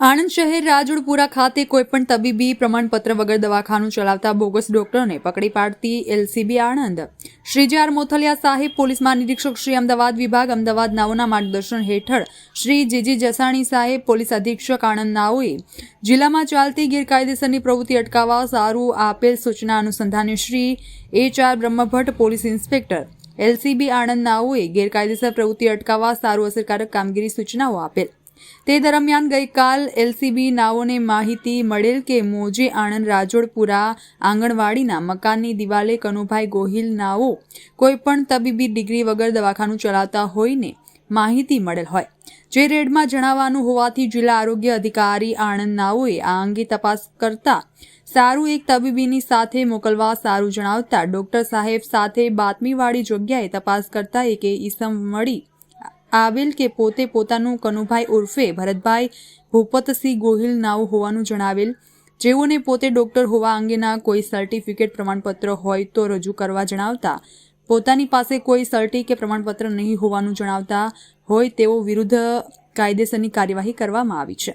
આણંદ શહેર રાજુડપુરા ખાતે કોઈપણ તબીબી પ્રમાણપત્ર વગર દવાખાનું ચલાવતા બોગસ ડોક્ટરને પકડી પાડતી એલસીબી આણંદ. શ્રી જે આર મોથલિયા સાહેબ પોલીસ મહાનિરીક્ષક શ્રી અમદાવાદ વિભાગ અમદાવાદ નાઓના માર્ગદર્શન હેઠળ શ્રી જીજી જસાણી સાહેબ પોલીસ અધિક્ષક આણંદ નાઓએ જિલ્લામાં ચાલતી ગેરકાયદેસરની પ્રવૃત્તિ અટકાવવા સારું આપેલ સૂચના અનુસંધાને Shri H R Brahmbhatt police inspector LCB Anand નાઓએ ગેરકાયદેસર પ્રવૃત્તિ અટકાવવા સારું અસરકારક કામગીરી સૂચનાઓ આપેલ. તે દરમિયાન ગઈકાલ એલસીબી નાઓને માહિતી મળેલ કે મોજે આણંદ રાજોડપુરા આંગણવાડીના મકાનની દિવાલે કનુભાઈ ગોહિલ નાઓ કોઈપણ તબીબી ડિગ્રી વગર દવાખાનું ચલાવતા હોઈને માહિતી મળેલ હોય. જે રેડમાં જણાવવાનું હોવાથી જિલ્લા આરોગ્ય અધિકારી આણંદ નાઓએ આ અંગે તપાસ કરતા સારું એક તબીબીની સાથે મોકલવા સારું જણાવતા ડોક્ટર સાહેબ સાથે બાતમીવાળી જગ્યાએ તપાસ કરતા એકે ઈસમ મળી આવેલ કે પોતે પોતાનું કનુભાઈ ઉર્ફે ભરતભાઈ ભૂપતસિંહ ગોહિલ નાવ હોવાનું જણાવેલ. જેઓને પોતે ડોક્ટર હોવા અંગેના કોઈ સર્ટિફિકેટ પ્રમાણપત્ર હોય તો રજૂ કરવા જણાવતા. પોતાની પાસે કોઈ સર્ટી કે પ્રમાણપત્ર નહીં હોવાનું જણાવતા હોય તેઓ વિરુદ્ધ કાયદેસરની કાર્યવાહી કરવામાં આવી છે.